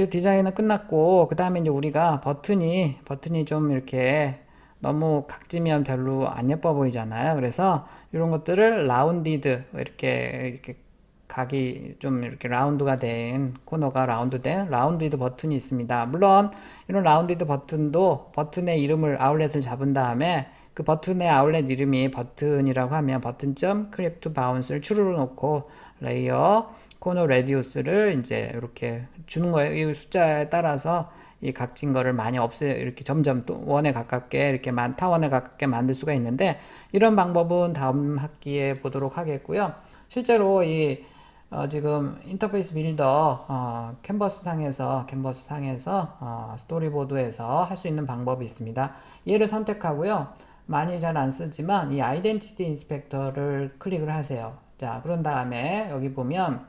이렇게 디자인은 끝났고 그 다음에 이제 우리가 버튼이 버튼이 좀 이렇게 너무 각지면 별로 안 예뻐 보이잖아요. 그래서 이런 것들을 라운디드 이렇게 이렇게 각이 좀 이렇게 라운드가 된 코너가 라운드된 라운디드 버튼이 있습니다. 물론 이런 라운디드 버튼도 버튼의 이름을 아울렛을 잡은 다음에 그 버튼의 아울렛 이름이 버튼이라고 하면 버튼점 크립트 바운스를 추르르 놓고 레이어 코너 레디우스를 이제 이렇게 주는 거예요. 이 숫자에 따라서 이 각진 거를 많이 없애 이렇게 점점 또 원에 가깝게 이렇게 만 타원에 가깝게 만들 수가 있는데 이런 방법은 다음 학기에 보도록 하겠고요. 실제로 이 어, 지금 인터페이스 빌더 어, 캔버스 상에서 캔버스 상에서 어, 스토리보드에서 할 수 있는 방법이 있습니다. 얘를 선택하고요. 많이 잘 안 쓰지만 이 아이덴티티 인스펙터를 클릭을 하세요. 자, 그런 다음에 여기 보면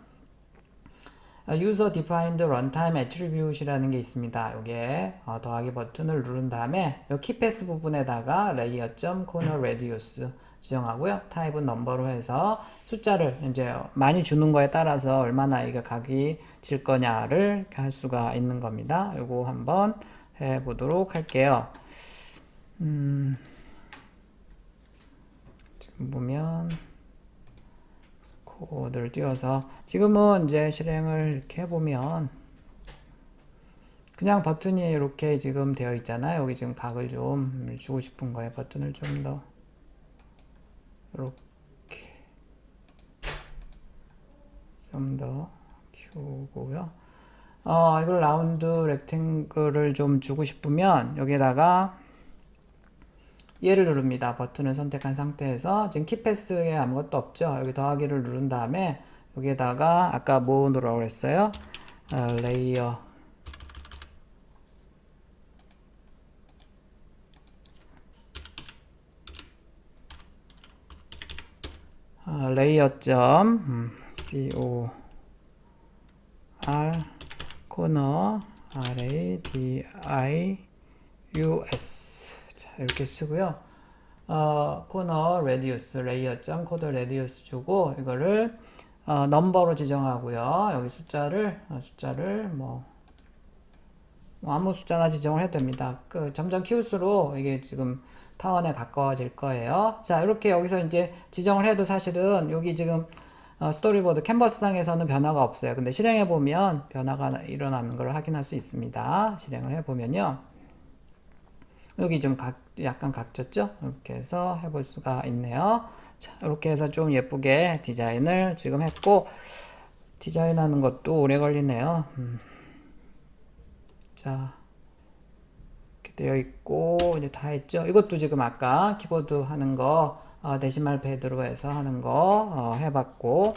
User Defined Runtime Attribute이라는 게 있습니다. 여기에 어, 더하기 버튼을 누른 다음에 이 키패스 부분에다가 layer.corner radius 지정하고요. 타입은 넘버로 해서 숫자를 이제 많이 주는 거에 따라서 얼마나 이게 각이 질 거냐를 할 수가 있는 겁니다. 이거 한번 해 보도록 할게요. 음, 지금 보면 코드를 띄워서 지금은 이제 실행을 이렇게 해보면 그냥 버튼이 이렇게 지금 되어 있잖아요. 여기 지금 각을 좀 주고 싶은 거예요. 버튼을 좀 더 이렇게 좀 더 키우고요. 어, 이걸 라운드 렉탱글을 좀 주고 싶으면 여기에다가 얘를 누릅니다. 버튼을 선택한 상태에서 지금 키패스에 아무것도 없죠. 여기 더하기를 누른 다음에 여기에다가 아까 뭐 누르라고 했어요? 어, 레이어 어, 레이어 점 음, C O R 코너 R A D I U S 자, 이렇게 쓰고요. 어, 코너 레디우스 레이어 점 코더 레디우스 주고 이거를 어, 넘버로 지정하고요. 여기 숫자를 어, 숫자를 뭐, 뭐 아무 숫자나 지정을 해도 됩니다. 그 점점 키울수록 이게 지금 타원에 가까워질 거예요. 자, 이렇게 여기서 이제 지정을 해도 사실은 여기 지금 어, 스토리보드 캔버스상에서는 변화가 없어요. 근데 실행해 보면 변화가 일어나는 걸 확인할 수 있습니다. 실행을 해 보면요. 여기 좀 각, 약간 각졌죠? 이렇게 해서 해볼 수가 있네요. 자, 이렇게 해서 좀 예쁘게 디자인을 지금 했고, 디자인하는 것도 오래 걸리네요. 음. 자, 이렇게 되어 있고, 이제 다 했죠? 이것도 지금 아까 키보드 하는 거, 어, 데시말 패드로 해서 하는 거 어, 해봤고,